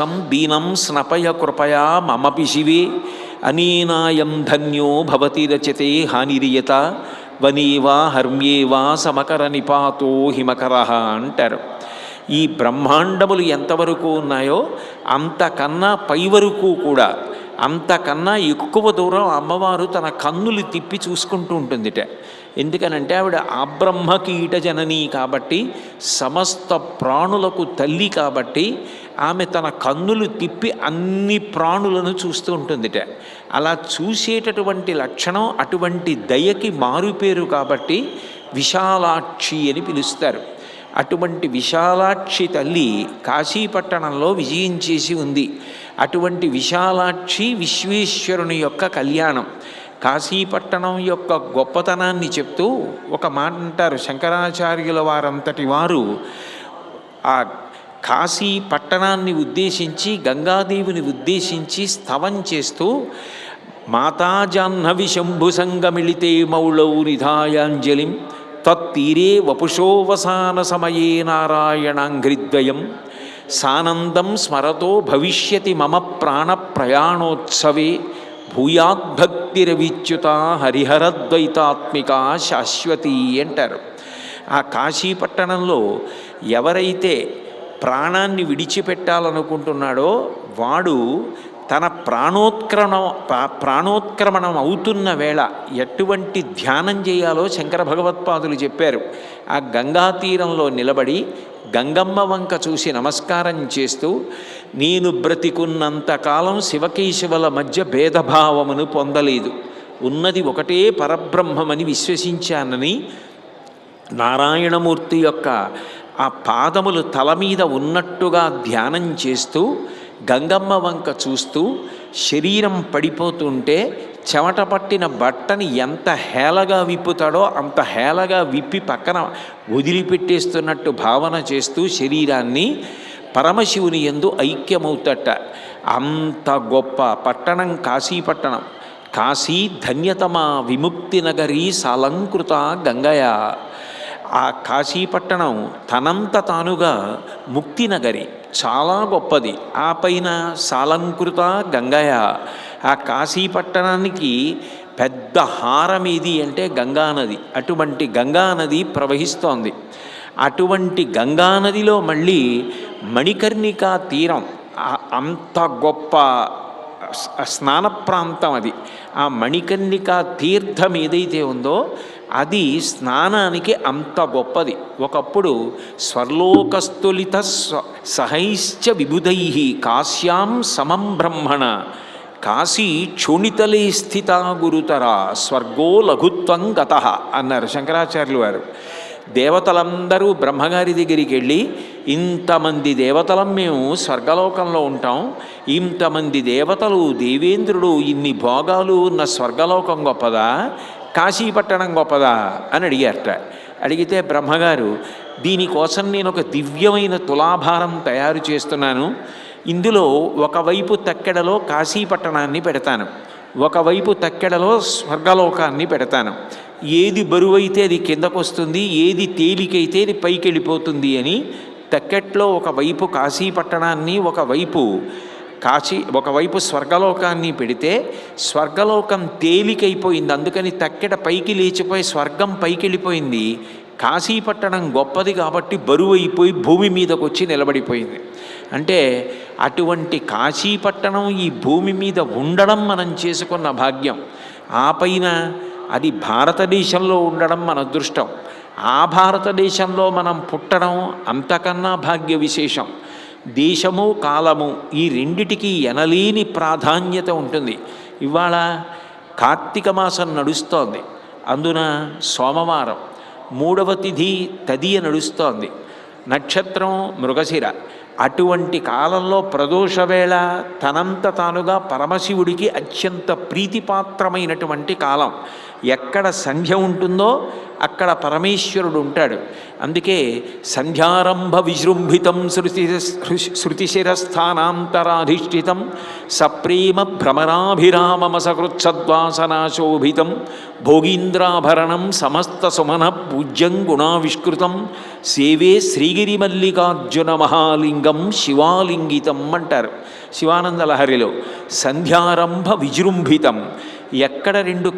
తం దీనం స్నపయ కృపయా మమపి శివే. అనీనాయం ధన్యో భవతి రచతే హానిరియత. వనీవా హర్మ్యేవా సమకర నిపాతో హిమకర అంటారు. ఈ బ్రహ్మాండములు ఎంతవరకు ఉన్నాయో అంతకన్నా పై వరకు కూడా అంతకన్నా ఎక్కువ దూరం అమ్మవారు తన కన్నులు తిప్పి చూసుకుంటూ ఉంటుందిట. ఎందుకనంటే ఆవిడ అబ్రహ్మ కీట జనని కాబట్టి సమస్త ప్రాణులకు తల్లి కాబట్టి ఆమె తన కన్నులు తిప్పి అన్ని ప్రాణులను చూస్తూ ఉంటుందిట. అలా చూసేటటువంటి లక్షణం అటువంటి దయకి మారుపేరు కాబట్టి విశాలాక్షి అని పిలుస్తారు. అటువంటి విశాలాక్షి తల్లి కాశీపట్టణంలో విజయం చేసి ఉంది. అటువంటి విశాలాక్షి విశ్వేశ్వరుని యొక్క కళ్యాణం. కాశీపట్టణం యొక్క గొప్పతనాన్ని చెప్తూ ఒక మాట అంటారు శంకరాచార్యుల వారంతటి వారు. ఆ కాశీ పట్టణాన్ని ఉద్దేశించి గంగాదేవిని ఉద్దేశించి స్తవం చేస్తూ మాతాజాహ్నవి శంభు సంగమిళితే మౌళౌ నిధాయాంజలిం తత్తీరే వపుషోవసాన సమయే నారాయణాంఘ్రిద్వయం సానందం స్మరతో భవిష్యతి మమ ప్రాణ ప్రయాణోత్సవే భూయాద్భక్తిరవిచ్యుత హరిహరద్వైతాత్మిక శాశ్వతి అంటారు. ఆ కాశీపట్టణంలో ఎవరైతే ప్రాణాన్ని విడిచిపెట్టాలనుకుంటున్నాడో వాడు తన ప్రాణోత్క్రమణం ప్రా- ప్రాణోత్క్రమణం అవుతున్న వేళ ఎటువంటి ధ్యానం చేయాలో శంకర భగవత్పాదులు చెప్పారు. ఆ గంగా తీరంలో నిలబడి గంగమ్మ వంక చూసి నమస్కారం చేస్తూ నేను బ్రతికున్నంతకాలం శివకేశవుల మధ్య భేదభావమును పొందలేదు. ఉన్నది ఒకటే పరబ్రహ్మమని విశ్వసించానని నారాయణమూర్తి యొక్క ఆ పాదములు తల మీద ఉన్నట్టుగా ధ్యానం చేస్తూ గంగమ్మ వంక చూస్తూ శరీరం పడిపోతుంటే చెమట పట్టిన బట్టని ఎంత హేళగా విప్పుతాడో అంత హేళగా విప్పి పక్కన వదిలిపెట్టేస్తున్నట్టు భావన చేస్తూ శరీరాన్ని పరమశివుని ఎందు ఐక్యమవుతట. అంత గొప్ప పట్టణం కాశీ పట్టణం కాశీ ధన్యతమా విముక్తి నగరీ సాలంకృత గంగయ. ఆ కాశీపట్టణం తనంత తానుగా ముక్తినగరి. చాలా గొప్పది. ఆ పైన సాలంకృత గంగయ్య. ఆ కాశీపట్టణానికి పెద్ద హారం ఏది అంటే గంగానది అటువంటి గంగానది ప్రవహిస్తోంది. అటువంటి గంగానదిలో మళ్ళీ మణికర్ణికా తీరం. అంత గొప్ప స్నాన ప్రాంతం అది. ఆ మణికర్ణిక తీర్థం ఏదైతే ఉందో అది స్నానానికి అంత గొప్పది. ఒకప్పుడు స్వర్లోకస్తులిత స్వ- సహైశ్చ విబుధై కాశ్యాం సమం బ్రహ్మణ. కాశీ క్షోణితలే స్థిత గురుతరా స్వర్గో లఘుత్వం గత అన్నారు శంకరాచార్యులు వారు. దేవతలందరూ బ్రహ్మగారి దగ్గరికి వెళ్ళి ఇంతమంది దేవతలం మేము స్వర్గలోకంలో ఉంటాం. ఇంతమంది దేవతలు దేవేంద్రుడు ఇన్ని భోగాలు ఉన్న స్వర్గలోకం గొప్పదా? కాశీపట్టణం గొప్పదా? అని అడిగారట. అడిగితే బ్రహ్మగారు దీనికోసం నేను ఒక దివ్యమైన తులాభారం తయారు చేస్తున్నాను. ఇందులో ఒకవైపు తక్కెడలో కాశీపట్టణాన్ని పెడతాను. ఒకవైపు తక్కెడలో స్వర్గలోకాన్ని పెడతాను. ఏది బరువైతే అది కిందకు వస్తుంది ఏది తేలికైతే అది పైకి వెళ్ళిపోతుంది అని తక్కెట్లో ఒకవైపు కాశీపట్టణాన్ని ఒకవైపు కాశీ ఒకవైపు స్వర్గలోకాన్ని పెడితే స్వర్గలోకం తేలికైపోయింది. అందుకని తక్కెట పైకి లేచిపోయి స్వర్గం పైకి వెళ్ళిపోయింది కాశీపట్టణం గొప్పది కాబట్టి బరువు అయిపోయి భూమి మీదకు వచ్చి నిలబడిపోయింది. అంటే అటువంటి కాశీపట్టణం ఈ భూమి మీద ఉండడం మనం చేసుకున్న భాగ్యం. ఆ పైన అది భారతదేశంలో ఉండడం మన అదృష్టం. ఆ భారతదేశంలో మనం పుట్టడం అంతకన్నా భాగ్య విశేషం దేశము కాలము ఈ రెండిటికి ఎనలేని ప్రాధాన్యత ఉంటుంది. ఇవాళ కార్తీక మాసం నడుస్తోంది. అందున సోమవారం మూడవ తిథి తదియ నడుస్తోంది. నక్షత్రం మృగశిర. అటువంటి కాలంలో ప్రదోష వేళ తనంత తానుగా పరమశివుడికి అత్యంత ప్రీతిపాత్రమైనటువంటి కాలం. ఎక్కడ సంధ్య ఉంటుందో అక్కడ పరమేశ్వరుడు ఉంటాడు. అందుకే సంధ్యారంభ విజృంభితం శృతి శృతిశిరస్థానాంతరాధిష్ఠితం సప్రేమ భ్రమరాభిరామమసకృత్సద్వాసనాశోభితం భోగీంద్రాభరణం సమస్త సుమన పూజ్యం గుణావిష్కృతం. సేవే శ్రీగిరిమల్లికార్జున మహాలింగం శివాలింగితం అంటారు. శివానంద లహరిలో సంధ్యారంభ విజృంభితం. ఎక్కడ రెండు